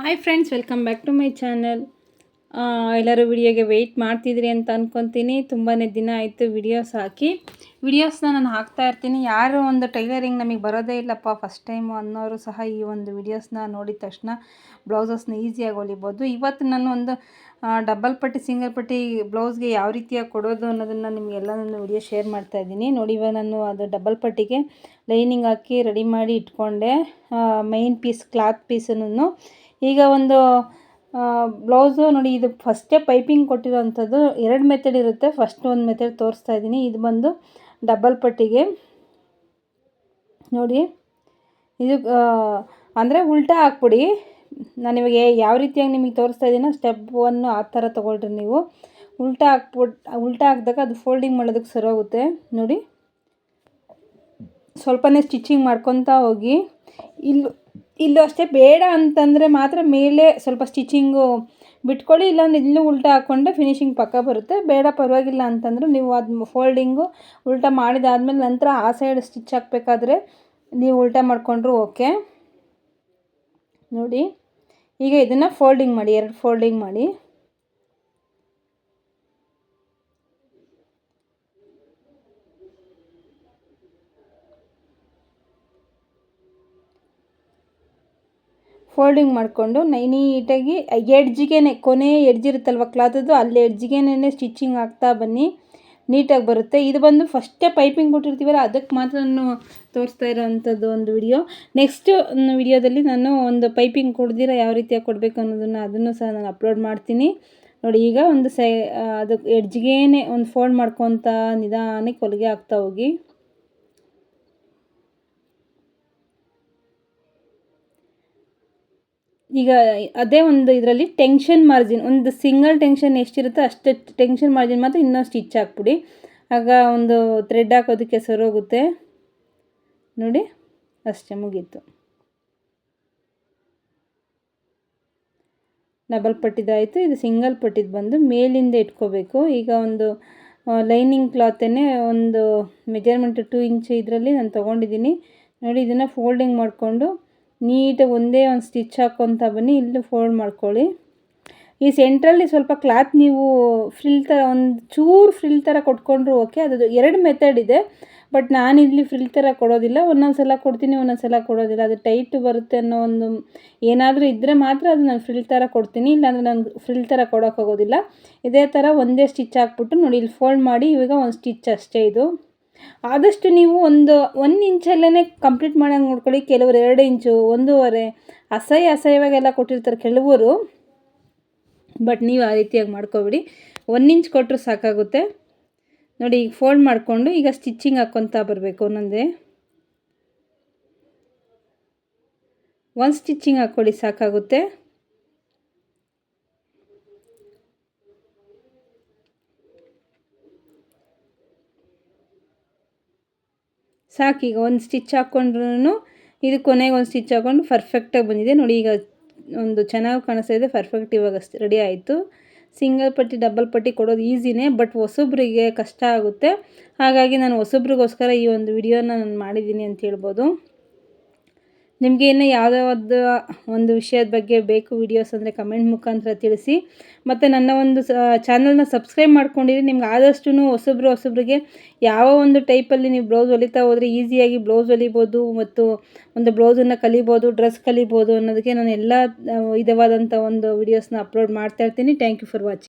Hi friends welcome back to my channel ಎಲ್ಲರೂ ವಿಡಿಯೋಗೆ weight ಮಾಡ್ತಿದ್ರಿ ಅಂತ ಅಂದ್ಕೊತೀನಿ ತುಂಬಾ ದಿನ ಆಯಿತು ವಿಡಿಯೋಸ್ ಹಾಕಿ. ವಿಡಿಯೋಸ್ನ ನಾನು ಹಾಕ್ತಾ ಇರ್ತೀನಿ. ಯಾರು ಒಂದು ಟೈಲರಿಂಗ್ ನಮಗೆ ಬರೋದೇ ಇಲ್ಲಪ್ಪ. ಫಸ್ಟ್ ಟೈಮು ಅನ್ನೋರು ಸಹ ಈ ಒಂದು ವಿಡಿಯೋಸ್ನ ನೋಡಿದ ತಕ್ಷಣ ಬ್ಲೌಸಸ್ನ ಈಸಿಯಾಗಿ ಹೊಲಿಬೋದು. ಇವತ್ತು ನಾನು ಒಂದು ಡಬಲ್ ಪಟ್ಟಿ ಸಿಂಗಲ್ ಪಟ್ಟಿ ಬ್ಲೌಸ್ಗೆ ಯಾವ ರೀತಿಯಾಗಿ ಕೊಡೋದು ಅನ್ನೋದನ್ನು ನಿಮಗೆಲ್ಲ ನಾನು ವಿಡಿಯೋ ಶೇರ್ ಮಾಡ್ತಾ ಇದ್ದೀನಿ. ನೋಡಿ, ಇವಾಗ ನಾನು ಅದು ಡಬಲ್ ಪಟ್ಟಿಗೆ ಲೈನಿಂಗ್ ಹಾಕಿ ರೆಡಿ ಮಾಡಿ ಇಟ್ಕೊಂಡೆ. ಮೈನ್ ಪೀಸ್ ಕ್ಲಾತ್ ಪೀಸನ್ನು ಈಗ ಒಂದು ಬ್ಲೌಸು ನೋಡಿ, ಇದು ಫಸ್ಟೇ ಪೈಪಿಂಗ್ ಕೊಟ್ಟಿರೋವಂಥದ್ದು ಎರಡು ಮೆಥಡ್ ಇರುತ್ತೆ. ಫಸ್ಟ್ ಒಂದು ಮೆಥಡ್ ತೋರಿಸ್ತಾ ಇದ್ದೀನಿ. ಇದು ಬಂದು ಡಬಲ್ ಪಟ್ಟಿಗೆ. ನೋಡಿ, ಇದು ಅಂದರೆ ಉಲ್ಟಾ ಹಾಕ್ಬಿಡಿ. ನಾನು ನಿಮಗೆ ಯಾವ ರೀತಿಯಾಗಿ ನಿಮಗೆ ತೋರಿಸ್ತಾ ಇದ್ದೀನೋ ಸ್ಟೆಪ್ ಒನ್ನು ಆ ಥರ ತೊಗೊಳ್ರಿ ನೀವು. ಉಲ್ಟಾ ಹಾಕ್ಬಿಟ್ಟು ಉಲ್ಟಾ ಹಾಕಿದಾಗ ಅದು ಫೋಲ್ಡಿಂಗ್ ಮಾಡೋದಕ್ಕೆ ಸರಿ ಹೋಗುತ್ತೆ ನೋಡಿ, ಸ್ವಲ್ಪನೇ ಸ್ಟಿಚಿಂಗ್ ಮಾಡ್ಕೊತಾ ಹೋಗಿ. ಇಲ್ಲೂ ಇಲ್ಲೂ ಅಷ್ಟೇ ಬೇಡ ಅಂತಂದರೆ ಮಾತ್ರ ಮೇಲೆ ಸ್ವಲ್ಪ ಸ್ಟಿಚಿಂಗು ಬಿಟ್ಕೊಳ್ಳಿ ಇಲ್ಲಾಂದ್ರೆ ಇಲ್ಲೂ ಉಲ್ಟಾ ಹಾಕ್ಕೊಂಡ್ರೆ ಫಿನಿಶಿಂಗ್ ಪಕ್ಕ ಬರುತ್ತೆ. ಬೇಡ, ಪರವಾಗಿಲ್ಲ ಅಂತಂದ್ರೆ ನೀವು ಅದು ಫೋಲ್ಡಿಂಗು ಉಲ್ಟಾ ಮಾಡಿದಾದ್ಮೇಲೆ ನಂತರ ಆ ಸೈಡ್ ಸ್ಟಿಚ್ ಹಾಕಬೇಕಾದ್ರೆ ನೀವು ಉಲ್ಟಾ ಮಾಡಿಕೊಂಡ್ರು ಓಕೆ. ನೋಡಿ, ಈಗ ಇದನ್ನು ಫೋಲ್ಡಿಂಗ್ ಮಾಡಿ, ಎರಡು ಫೋಲ್ಡಿಂಗ್ ಮಾಡಿ. ಫೋಲ್ಡಿಂಗ್ ಮಾಡಿಕೊಂಡು ನೀಟಾಗಿ ಎಡ್ಜಿಗೆ ಕೊನೆ ಎಡ್ಜ್ ಇರುತ್ತಲ್ವ ಕ್ಲಾತದ್ದು ಅಲ್ಲಿ ಎಡ್ಜಿಗೇನೇ ಸ್ಟಿಚಿಂಗ್ ಆಗ್ತಾ ಬನ್ನಿ. ನೀಟಾಗಿ ಬರುತ್ತೆ. ಇದು ಬಂದು ಫಸ್ಟೇ ಪೈಪಿಂಗ್ ಕೊಟ್ಟಿರ್ತೀವಲ್ಲ, ಅದಕ್ಕೆ ಮಾತ್ರ ನಾನು ತೋರಿಸ್ತಾ ಇರೋವಂಥದ್ದು ಒಂದು ವಿಡಿಯೋ ನೆಕ್ಸ್ಟ್ ವಿಡಿಯೋದಲ್ಲಿ ನಾನು ಒಂದು ಪೈಪಿಂಗ್ ಕೊಡ್ದಿರ ಯಾವ ರೀತಿಯಾಗಿ ಕೊಡಬೇಕು ಅನ್ನೋದನ್ನು ಅದನ್ನು ಸಹ ನಾನು ಅಪ್ಲೋಡ್ ಮಾಡ್ತೀನಿ. ನೋಡಿ, ಈಗ ಒಂದು ಸೈ ಅದಕ್ಕೆ ಎಡ್ಜ್ಗೇನೆ ಒಂದು ಫೋಲ್ಡ್ ಮಾಡ್ಕೊತ ನಿಧಾನಕ್ಕೆ ಹೊಲಿಗೆ ಆಗ್ತಾ ಹೋಗಿ. ಈಗ ಅದೇ ಒಂದು ಇದರಲ್ಲಿ ಟೆನ್ಷನ್ ಮಾರ್ಜಿನ್ ಒಂದು ಸಿಂಗಲ್ ಟೆನ್ಷನ್ ಎಷ್ಟಿರುತ್ತೋ ಅಷ್ಟೇ ಟೆನ್ಷನ್ ಮಾರ್ಜಿನ್ ಮಾತ್ರ ಇನ್ನೂ ಸ್ಟಿಚ್ ಹಾಕ್ಬಿಡಿ. ಆಗ ಒಂದು ಥ್ರೆಡ್ ಹಾಕೋದಕ್ಕೆ ಸರೋಗುತ್ತೆ. ನೋಡಿ, ಅಷ್ಟೇ ಮುಗೀತು. ಡಬಲ್ ಪಟ್ಟಿದಾಯಿತು, ಇದು ಸಿಂಗಲ್ ಪಟ್ಟಿದ್ದು ಬಂದು ಮೇಲಿಂದ ಇಟ್ಕೋಬೇಕು. ಈಗ ಒಂದು ಲೈನಿಂಗ್ ಕ್ಲಾತನ್ನೇ ಒಂದು ಮೆಜರ್ಮೆಂಟ್ ಟೂ ಇಂಚ್ ಇದರಲ್ಲಿ ನಾನು ತೊಗೊಂಡಿದ್ದೀನಿ. ನೋಡಿ, ಇದನ್ನು ಫೋಲ್ಡಿಂಗ್ ಮಾಡಿಕೊಂಡು ನೀಟಾಗಿ ಒಂದೇ ಒಂದು ಸ್ಟಿಚ್ ಹಾಕ್ಕೊತ ಬನ್ನಿ, ಇಲ್ಲಿ ಫೋಲ್ಡ್ ಮಾಡ್ಕೊಳ್ಳಿ. ಈ ಸೆಂಟ್ರಲ್ಲಿ ಸ್ವಲ್ಪ ಕ್ಲಾತ್ ನೀವು ಫ್ರಿಲ್ ಥರ ಒಂದು ಚೂರು ಫ್ರಿಲ್ ಥರ ಕೊಟ್ಕೊಂಡ್ರು ಓಕೆ ಅದು ಎರಡು ಮೆಥಡ್ ಇದೆ ಬಟ್ ನಾನು ಇಲ್ಲಿ ಫ್ರಿಲ್ ಥರ ಕೊಡೋದಿಲ್ಲ ಒಂದೊಂದು ಸಲ ಕೊಡ್ತೀನಿ ಒಂದೊಂದು ಸಲ ಕೊಡೋದಿಲ್ಲ, ಅದು ಟೈಟ್ ಬರುತ್ತೆ ಅನ್ನೋ ಒಂದು ಏನಾದರೂ ಇದ್ದರೆ ಮಾತ್ರ ಅದು ನಾನು ಫ್ರಿಲ್ ಥರ ಕೊಡ್ತೀನಿ, ಇಲ್ಲಾಂದರೆ ನಾನು ಫ್ರಿಲ್ ಥರ ಕೊಡೋಕ್ಕಾಗೋದಿಲ್ಲ ಇದೇ ಥರ ಒಂದೇ ಸ್ಟಿಚ್ ಹಾಕ್ಬಿಟ್ಟು ನೋಡಿ, ಇಲ್ಲಿ ಫೋಲ್ಡ್ ಮಾಡಿ, ಇವಾಗ ಒಂದು ಸ್ಟಿಚ್ ಅಷ್ಟೇ ಇದು. ಆದಷ್ಟು ನೀವು ಒಂದು ಒನ್ ಇಂಚಲ್ಲೇ ಕಂಪ್ಲೀಟ್ ಮಾಡೋಂಗೆ ನೋಡ್ಕೊಳ್ಳಿ. ಕೆಲವರು ಎರಡು ಇಂಚು ಒಂದೂವರೆ, ಅಸಹ್ಯ ಅಸಹ್ಯವಾಗೆಲ್ಲ ಕೊಟ್ಟಿರ್ತಾರೆ ಕೆಲವರು. ಬಟ್ ನೀವು ಆ ರೀತಿಯಾಗಿ ಮಾಡ್ಕೊಬಿಡಿ. ಒಂದು ಇಂಚ್ ಕೊಟ್ಟರು ಸಾಕಾಗುತ್ತೆ. ನೋಡಿ, ಈಗ ಫೋಲ್ಡ್ ಮಾಡಿಕೊಂಡು ಈಗ ಸ್ಟಿಚ್ಚಿಂಗ್ ಹಾಕ್ಕೊತಾ ಬರಬೇಕು ಒಂದೊಂದೇ. ಒಂದು ಸ್ಟಿಚ್ಚಿಂಗ್ ಹಾಕ್ಕೊಳ್ಳಿ, ಸಾಕಾಗುತ್ತೆ. ಸಾಕು, ಈಗ ಒಂದು ಸ್ಟಿಚ್ ಹಾಕ್ಕೊಂಡ್ರೂ ಇದು ಕೊನೆಗೆ ಒಂದು ಸ್ಟಿಚ್ ಹಾಕ್ಕೊಂಡು ಪರ್ಫೆಕ್ಟಾಗಿ ಬಂದಿದೆ. ನೋಡಿ, ಈಗ ಒಂದು ಚೆನ್ನಾಗಿ ಕಾಣಿಸ್ತಾ ಇದೆ ಪರ್ಫೆಕ್ಟ್ ಇವಾಗ ರೆಡಿ ಆಯಿತು. ಸಿಂಗಲ್ ಪಟ್ಟಿ ಡಬಲ್ ಪಟ್ಟಿ ಕೊಡೋದು ಈಸಿನೇ ಬಟ್ ಹೊಸಬ್ರಿಗೆ ಕಷ್ಟ ಆಗುತ್ತೆ. ಹಾಗಾಗಿ ನಾನು ಹೊಸೊಬ್ರಿಗೋಸ್ಕರ ಈ ಒಂದು ವಿಡಿಯೋನ ನಾನು ಮಾಡಿದ್ದೀನಿ ಅಂತ ಹೇಳ್ಬೋದು. ನಿಮಗೆ ಇನ್ನೂ ಯಾವುದಾವ್ದು ಒಂದು ವಿಷಯದ ಬಗ್ಗೆ ಬೇಕು ವಿಡಿಯೋಸ್ ಅಂದರೆ ಕಮೆಂಟ್ ಮುಖಾಂತರ ತಿಳಿಸಿ. ಮತ್ತು ನನ್ನ ಒಂದು ಚಾನಲ್ನ ಸಬ್ಸ್ಕ್ರೈಬ್ ಮಾಡ್ಕೊಂಡಿರಿ. ನಿಮ್ಗೆ ಆದಷ್ಟು ಹೊಸಬ್ರು ಹೊಸಬ್ರಿಗೆ ಯಾವ ಒಂದು ಟೈಪಲ್ಲಿ ನೀವು ಬ್ಲೌಸ್ ಹೊಲಿತಾ ಹೋದರೆ ಈಸಿಯಾಗಿ ಬ್ಲೌಸ್ ಹೊಲಿಬೋದು ಮತ್ತು ಒಂದು ಬ್ಲೌಸನ್ನು ಕಲಿಬೋದು ಡ್ರೆಸ್ ಕಲಿಬೋದು ಅನ್ನೋದಕ್ಕೆ ನಾನು ಎಲ್ಲ ವಿಧವಾದಂಥ ಒಂದು ವಿಡಿಯೋಸ್ನ ಅಪ್ಲೋಡ್ ಮಾಡ್ತಾ ಇರ್ತೀನಿ. Thank you for watching